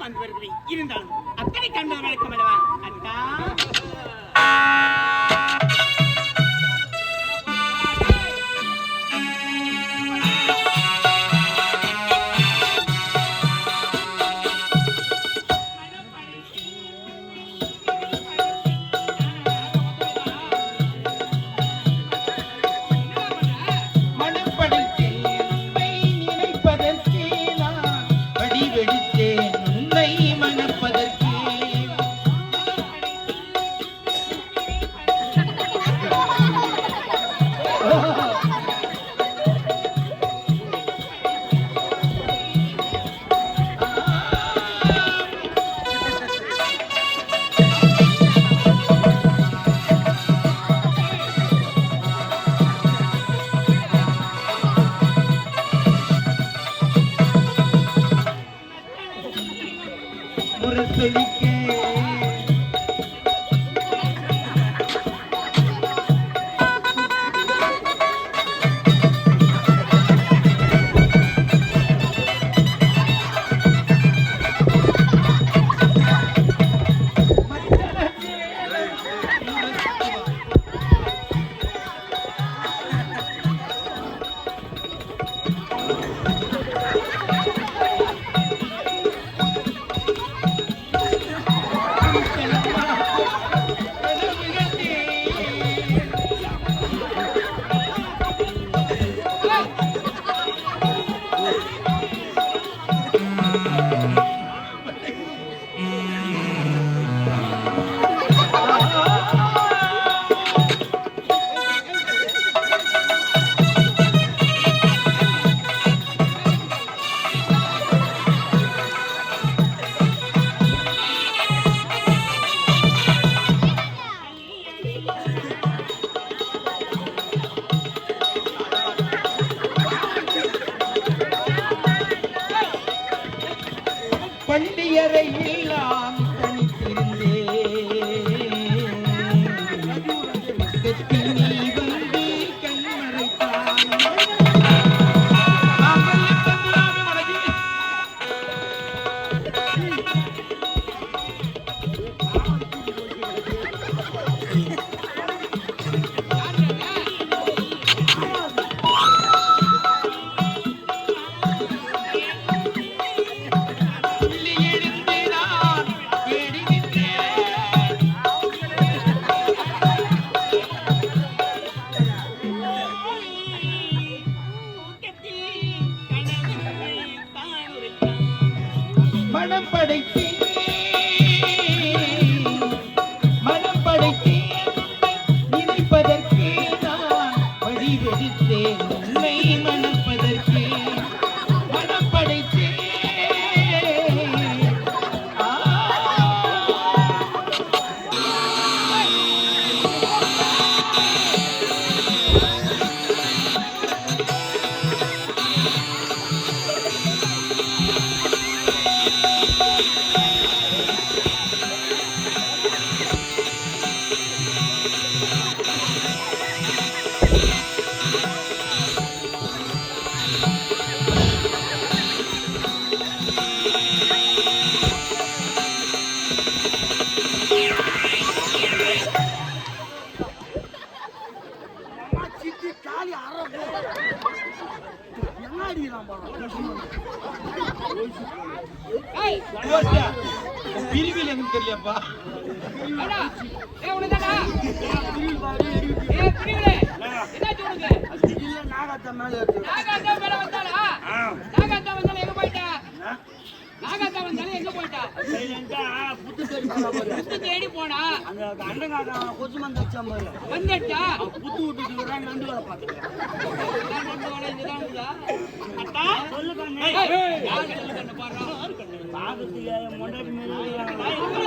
வந்து வருகிறேன் இருந்தாலும் அத்தனை கண்டது வழக்கம் அல்லவா? அத்தா ಕಿತ್ತೇನು மேல நாகத்த மேல இருக்கு புத்து தேடி தேடி போனா? அந்த அண்டங்காக்க கொசு மந்த வச்சா வந்துட்டா? புத்து விட்டுட்டு நண்டு வேலை பார்த்துக்கிறேன் அத்தா சொல்லு கண்ணு யார் சொல்லு கண்ணு பாடுறா பாக்கத்துல மொண்டாட்டி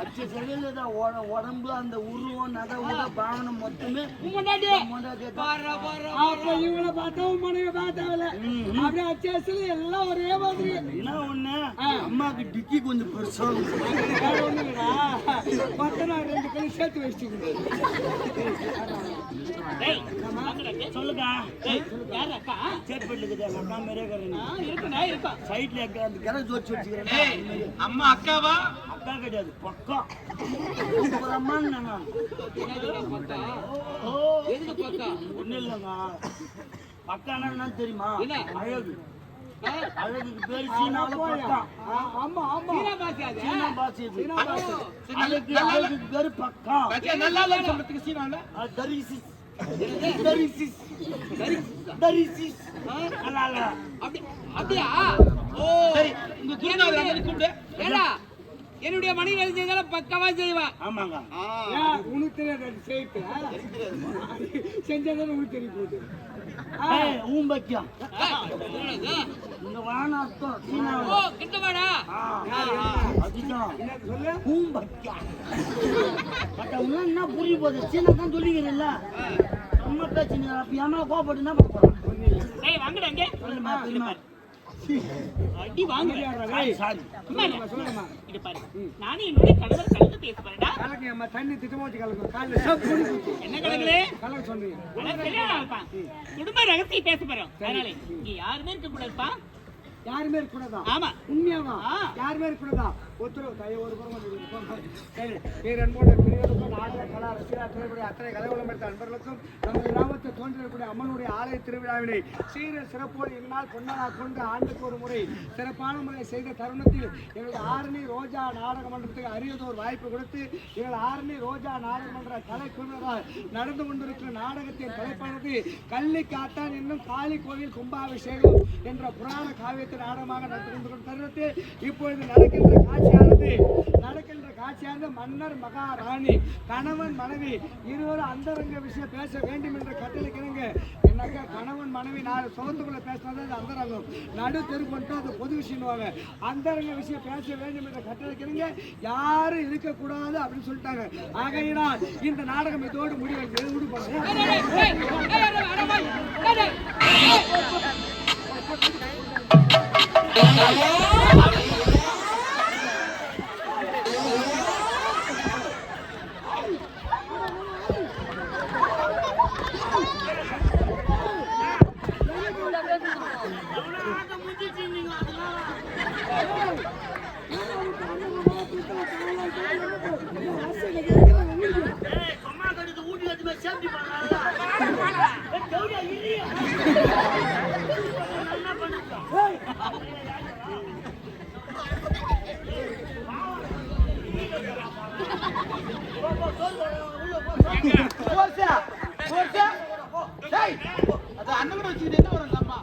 அச்சு செல்லுல உடம்பு அந்த உருவம் நகை உட பாவனம் மொத்தமே முன்னாடி அப்ப இவங்கள பார்த்தா உன் மனைவி பார்த்தாவில்ல அப்படியே அச்சேசல எல்லாம் ஒரே மாதிரி. என்ன ஒண்ணு? அம்மாக்கு டிக்கி கொஞ்சம் பெருசா. பத்தனா ரெண்டு கல்லு சேர்த்து டேய். சொல்லுக்கா. சைட்ல அந்த கிணறு வச்சு வச்சுக்கிறேன். அம்மா அக்காவா? அக்கா கிடையாது பக்கா. சூப்பர் அம்மான்னு நான். எதுக்கு பக்கா? ஒண்ணும் இல்லைங்க என்னன்னு தெரியுமா? அழகு. அழகுக்கு பேரு சீனாவில் பக்கா ஆமா ஆமா சீனா பாசி அது. சீனா பாசி இது. சீனா பாசி. சரி, அழகு நல்லா இல்ல. அழகுக்கு பேரு பக்கா பச்சை நல்லா இல்லைன்னு சொல்றதுக்கு சீனால அது தரிசிஸ் தரிசிஸ் தரிசிஸ் நல்லா இல்ல. அப்படி- அப்படியா? ஓ, சரி உங்க குருநாதர் கூப்பிடு ஏடா, என்னுடைய மனைவி எது செய்தாலும் பக்காவா செய்வா ஆமாங்க உனக்கு தெரியாது ஆ? செஞ்சதானே உனக்கு தெரிய போகுது ஆ, ஏய், ஊம்பக்கியா ஏய், என்னது? இந்த வான அர்த்தம் சீனாவில் கிட்ட வாடா ஆ, அதுதான் ஊம்பக்கியா பட் அவங்க என்ன புரிய போகுது? சீனா தான் சொல்லிக்கிறேன்ல. அம்மா பேச்சுங்க அப்ப ஏமா கோபப்பட்டு என்ன பண்ண போறோம் அடி வாங்க. சாரி. சொல்லுமா இது பாரு. நானும் என்னுடைய கணவர் கலந்து பேச போறேன்டா கலக்கு அம்மா தண்ணி திட்டமா வச்சு சப்பு பண்ணி குடிச்சு. என்ன கணக்குலே கலக்க. குடும்ப ரகசியம் பேச போறோம். அதனால இங்க யாருமே இருக்க கூடாதுப்பா. யாருமே இருக்கக்கூடாதா ஆமா. உண்மையாவா. யாருமே இருக்கக்கூடாதா உத்தரவு கையை ஒரு புறம் நாடக கலா ரசிகா திரைப்பட அத்தனை கலைவளம் எடுத்த அன்பர்களுக்கும் நமது கிராமத்தில் தோன்றிருக்கக்கூடிய அம்மனுடைய ஆலய திருவிழாவினை சீர சிறப்போடு இந்நாள் கொண்டாடா கொண்டு ஆண்டுக்கு ஒரு முறை சிறப்பான முறை செய்த தருணத்தில் எங்களது ஆரணி ரோஜா நாடக மன்றத்துக்கு அரியதோர் வாய்ப்பு கொடுத்து எங்கள் ஆரணி ரோஜா நாடக மன்ற கலைக்குழுவினரால் நடந்து கொண்டிருக்கிற நாடகத்தின் தலைப்பானது கள்ளி காத்தான் என்னும் காளி கோவில் கும்பாபிஷேகம் என்ற புராண காவியத்தை நாடகமாக நடத்திருந்து கொண்டு தருணத்தில் இப்பொழுது நடக்கின்ற காட்சியானது நடக்கின்ற காட்சியானது மன்னர் மகாராணி கணவன் மனைவி இருவரும் அந்தரங்க விஷயம் பேச வேண்டும் என்ற கட்டளைக்கிறங்க என்னக்கா கணவன் மனைவி நான் சோகத்துக்குள்ள பேசினது அது அந்தரங்கம் நடு தெரு பண்ணிட்டு அது பொது விஷயம்வாங்க அந்தரங்க விஷயம் பேச வேண்டும் என்ற கட்டளைக்கிறங்க யாரும் இருக்கக்கூடாது அப்படின்னு சொல்லிட்டாங்க ஆகையினால் இந்த நாடகம் இதோடு முடிவு முடிப்பாங்க ஏய், ஏய், ஏய், அட, அட, போய். ஏய், ஏய். ஏய், சும்மா கடிச்சு ஊட்டி வச்சு போய் safety பண்ணலாம்ல? ஏய், கௌரியா, இல்லையா? என்ன பண்ணிருக்கோம்? போச்சா போச்சா டேய் அது அண்ணன் கூட வச்சுக்கிட்டு என்ன வரும் அம்மா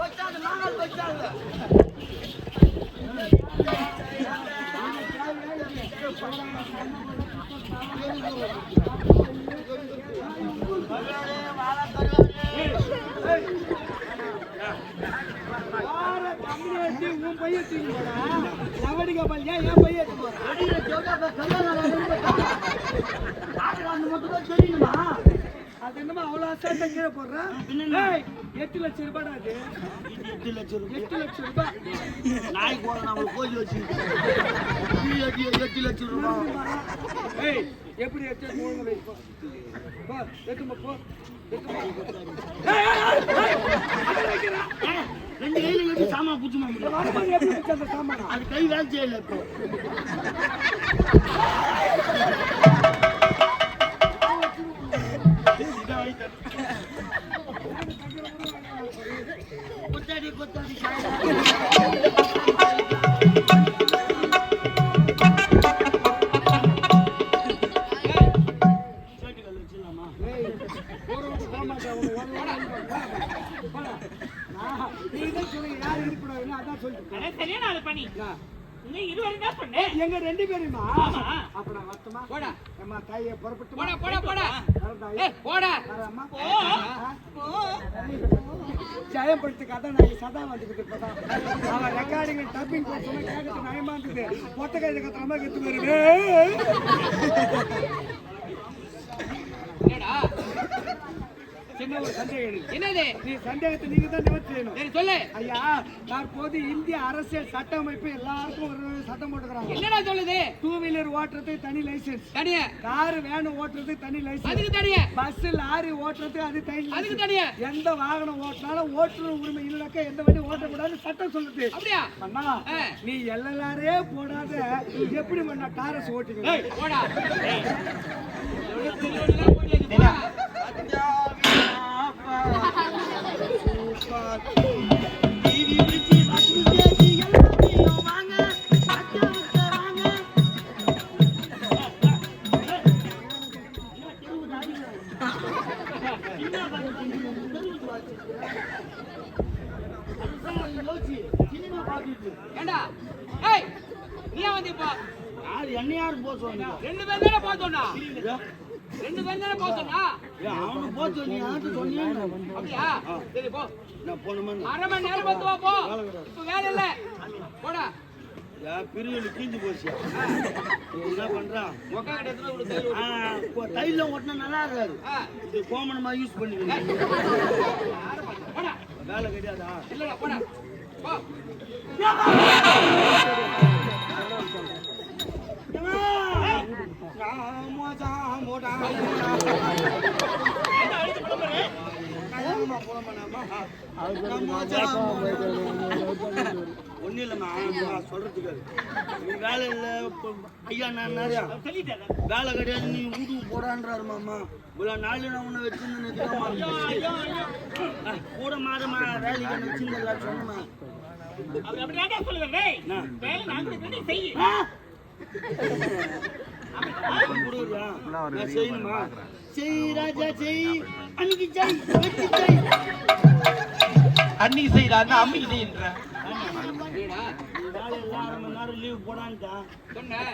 வச்சாங்க, நாங்கள் வச்சாங்க. வார கம்பெனி வச்சு உன் பையன் தூக்கி போடா லவடிக்கா பையன் என் எடுத்து மட்டும் தான் தெரியுமா? அது என்னமா அவ்வளோ அசால்ட்டா கீழே போடுறான் எட்டு லட்சம் ரூபாய் அது எட்டு லட்சம் ரூபாய். எட்டு லட்சம் ரூபாய் நாய் போல எட்டு லட்சம் ரூபாய் ஏய் எப்படி எடுத்து மூணு வை போ போ போ ஏய், ஏய், ஏய், ஏய், அதை வைக்கிறா. ஏய், ரெண்டு கையில எப்படி சாமா சாமானா அது கை வேலை செய்யல இப்போ. சரியான ஆளு பண்ணி எங்க ரெண்டு பேருமா? ஆமா. அப்ப நான் வரட்டுமா? போடா. அம்மா தாயே புறப்பட்டு போடா போடா போடா. போடா. அம்மா போ. ஜெயப்படுத்துக்கு அதான் நான் சதா வந்துக்கிட்டு இப்பதான் அவன் ரெக்கார்டிங் டப்பிங் சொன்னா கேட்கறது நயமா இருந்தது மொத்த கையில கத்துற மாதிரி கத்து சின்ன ஒரு சந்தேகம். என்னது? நீ சந்தேகத்தை நீங்க தான் நிவர்த்தி செய்யணும் சரி சொல்லு. ஐயா தற்போது இந்திய அரசியல் சட்டமைப்பு எல்லாருக்கும் ஒரு சட்டம் போட்டுக்கிறாங்க. என்னடா சொல்லுது? டூ வீலர் ஓட்டுறதுக்கு தனி லைசென்ஸ் தனியா? கார் வேன் ஓட்டுறதுக்கு தனி லைசென்ஸ் அதுக்கு தனியா? பஸ் லாரி ஓட்டுறதுக்கு அது தனி அதுக்கு. தனியா? எந்த வாகனம் ஓட்டினாலும் ஓட்டுநர் உரிமை இல்லைனாக்கா எந்த வண்டி ஓட்டக்கூடாதுன்னு சட்டம் சொல்லுது. அப்படியா? அண்ணா. நீ எல்எல்ஆரே போடாத. எப்படி பண்ண டாரஸ் ஓட்டுங்க ஏய், போடா. ஏய். எவ்வளவு பிரிவில் கீஞ்சு போச்சு என்ன பண்றான் இப்போ தைல ஓட்டினா நல்லா இருக்காது இது கோமணமா யூஸ் பண்ணிக்கிறேன் வேலை கிடையாதா இல்லடா போடா ஒன்னும் இல்லைம்மா நான் சொல்றதுக்கு. நீ வேலை இல்லை ஐயா நான் வேலை கிடையாது நீ வீட்டுக்கு போடான்றாரு மாமா இவ்வளோ நாள் நான் உன்னை வச்சிருந்தேன் கூட மாறுமா வேலைக்கு என்ன? சொன்னமா அப்படி வேலை நான் செய்யணுமா செய் ராஜா செய் அன்னைக்கு செய் வச்சு செய் அன்னைக்கு செய்யறாங்க அம்மிக்கு செய்யன்ற நேரம் லீவ் போடான்ட்டா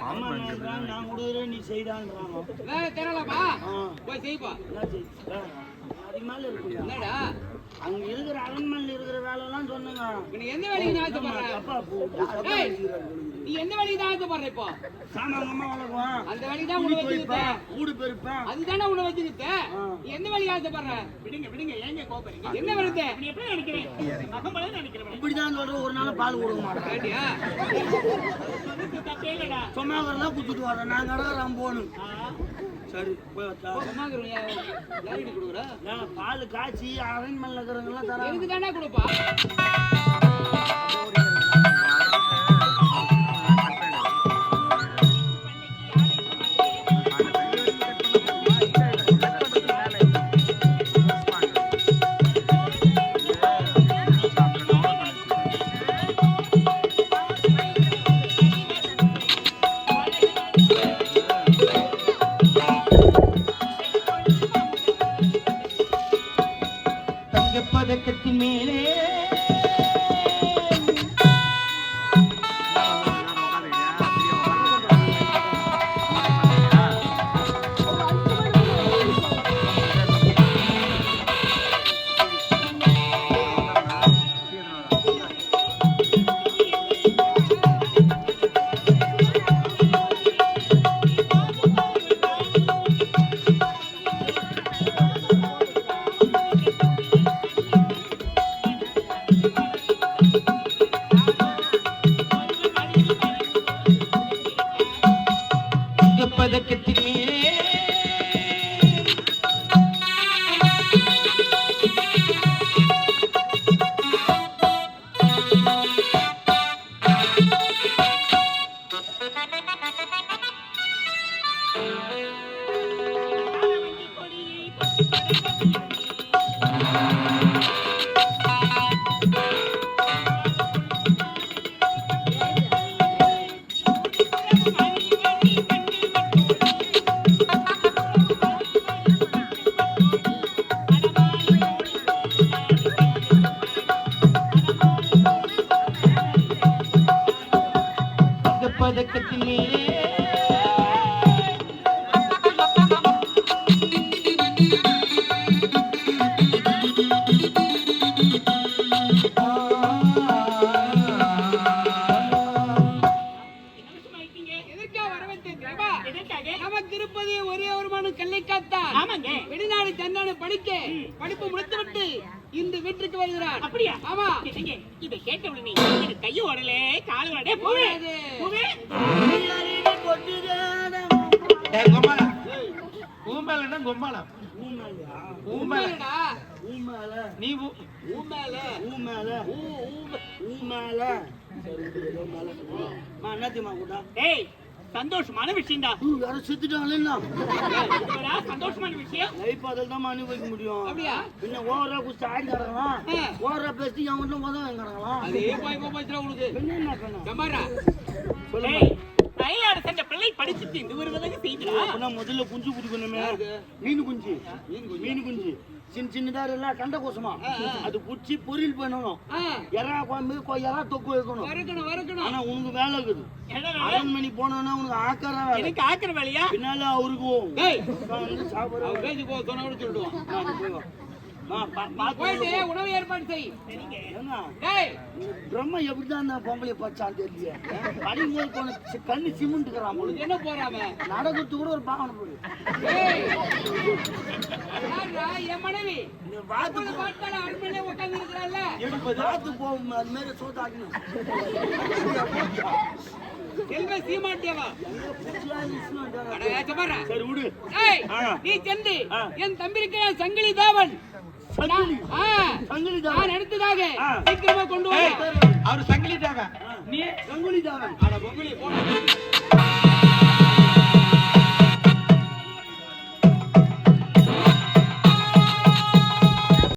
அம்மா நான் நான் கொடுக்குறேன் நீ செய்தான்றாங்க போய் செய்ப்பா அதுக்கு என்னடா? அங்க இருக்கிற அரண்மனையில் இருக்கிற வேலைலாம் சொன்னங்க இப்ப நீ எந்த வேலைக்கு தான் ஆசைப்படுற அப்பா போ ஏய், நீ எந்த வேலைக்கு தான் ஆசைப்படுற இப்போ சாமான் அம்மா வளர்க்குவான் அந்த வேலைக்கு தான் உன்னை வச்சுக்கிட்டேன் வீடு பெருப்பேன் அதுதானே உன்னை வச்சுக்கிட்டேன் ஆ. நீ எந்த வேலைக்கு ஆசைப்படுற விடுங்க விடுங்க ஏங்க கோபறீங்க என்ன வருது நீ எப்படி நினைக்கிறேன் நினைக்கிறேன் இப்படிதான் சொல்ற ஒரு நாள் பால் கொடுக்க மாட்டேன் கேட்டியா சொன்னாங்கலாம் குத்துட்டு வரேன் நான் கடற்கறான் போகணும் சரி போய் வச்சா கொடுக்குற? பால் காய்ச்சி அரண்மனையில் இருக்கிறவங்கலாம் தராங்க. எனக்கு தானே கொடுப்பா? thank you கூட்டா? டேய் சந்தோஷமான விஷயம்டா ஊ, யாரோ செத்துட்டாங்களேன்னா? ஏய், இதுவரா சந்தோஷமான விஷயம் life அதில் தான்மா அனுபவிக்க முடியும். அப்படியா? பின்ன ஓவரா குடிச்சு ஆடி கிடக்கலாம். ஆ. ஓவரா பேசிட்டு என் வீட்டுல உதவ கிடக்கலாம். அதே போய் போய் உனக்கு என்ன பண்ண? கமாரா தைலாட சென்ற பிள்ளை படிச்சுட்டு இந்த வருவதாக செய்தா முதல்ல குஞ்சு குடிக்கணுமே மீன் குஞ்சு. மீன் குஞ்சு. சின்ன சின்னதா இல்ல கண்ட கோசமா அது புடிச்சு பொரியல் பண்ணணும். எறா குழம்பு எறா தொக்கு வைக்கணும். ஆனா உனக்கு வேலை இருக்குது. வேலை? அரண்மனை போனோன்னா உனக்கு ஆக்கார வேலை. எனக்கு ஆக்கிற வேலையா? பின்னால அவருக்கும் டேய். வந்து பார்த்து போயிட்டு உணவு ஏற்பாடு செய். பிரம்ம எப்படிதான் அந்த பொம்பளைய பச்சான்னு தெரியல படிக்கும் போது கண்ணு சிமெண்ட்டுக்கிறான் உங்களுக்கு என்ன போறாம? நடக்கிறது கூட ஒரு பாவனை போடு என் மனைவி? உட்கார்ந்து போகும் அது மாதிரி சோத்தாக்கணும் செல்வ சீமாட்டியவா சரி விடு. நீ சென்று. என் தம்பி இருக்கிற சங்கிலி தேவன். நான் எடுத்ததாக. சீக்கிரமா கொண்டு வா அவரு சங்கிலி தேவை நீ சங்கிலி போடா.